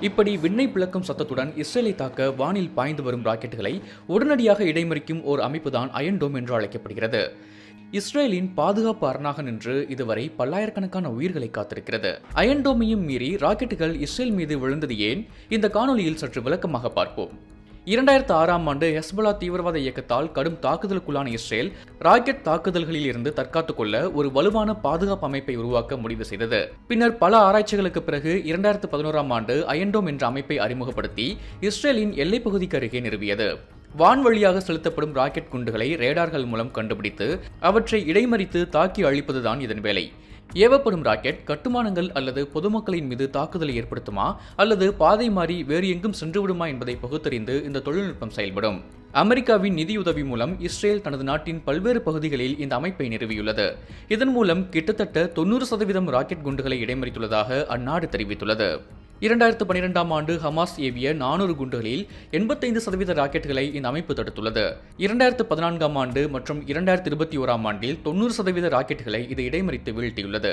இப்படி விண்ணை பிளக்கும் சத்தத்துடன் இஸ்ரேலை தாக்க வானில் பாய்ந்து வரும் ராக்கெட்டுகளை உடனடியாக இடைமறிக்கும் ஓர் அமைப்புதான் அயன் டோம் என்று அழைக்கப்படுகிறது. இஸ்ரேலின் பாதுகாப்பு அரணாக நின்று இதுவரை பல்லாயிரக்கணக்கான உயிர்களை காத்திருக்கிறது. அயன் டோமையும் மீறி ராக்கெட்டுகள் இஸ்ரேல் மீது விழுந்தது ஏன்? இந்த காணொலியில் சற்று விளக்கமாக பார்ப்போம். இரண்டாயிரத்து ஆறாம் ஆண்டு ஹெஸ்பலா தீவிரவாத இயக்கத்தால் கடும் தாக்குதலுக்குள்ளான இஸ்ரேல் ராக்கெட் தாக்குதல்களில் இருந்து தற்காத்துக் கொள்ள ஒரு வலுவான பாதுகாப்பு அமைப்பை உருவாக்க முடிவு செய்தது. பின்னர் பல ஆராய்ச்சிகளுக்கு பிறகு இரண்டாயிரத்து பதினோராம் ஆண்டு அயன்டோம் என்ற அமைப்பை அறிமுகப்படுத்தி இஸ்ரேலின் எல்லைப் பகுதிக்கு அருகே நிறுவியது. வான்வழியாக செலுத்தப்படும் ராக்கெட் குண்டுகளை ரேடார்கள் மூலம் கண்டுபிடித்து அவற்றை இடைமறித்து தாக்கி அழிப்பதுதான் இதன் வேலை. ஏவப்படும் ராக்கெட் கட்டுமானங்கள் அல்லது பொதுமக்களின் மீது தாக்குதலை ஏற்படுத்துமா அல்லது பாதை மாறி வேறு எங்கும் சென்றுவிடுமா என்பதை பகுத்தறிந்து இந்த தொழில்நுட்பம் செயல்படும். அமெரிக்காவின் நிதியுதவி மூலம் இஸ்ரேல் தனது நாட்டின் பல்வேறு பகுதிகளில் இந்த அமைப்பை நிறுவியுள்ளது. இதன் மூலம் கிட்டத்தட்ட தொண்ணூறு சதவீதம் ராக்கெட் குண்டுகளை இடைமறித்துள்ளதாக அந்நாடு தெரிவித்துள்ளது. இரண்டாயிரத்து பனிரெண்டாம் ஆண்டு ஹமாஸ் ஏவிய நானூறு குண்டுகளில் எண்பத்தைந்து சதவீத ராக்கெட்டுகளை இந்த அமைப்பு தடுத்துள்ளது. இரண்டாயிரத்து பதினான்காம் ஆண்டு மற்றும் இரண்டாயிரத்து இருபத்தி ஓராம் ஆண்டில் தொண்ணூறு சதவீத ராக்கெட்டுகளை இது இடைமறித்து வீழ்த்தியுள்ளது.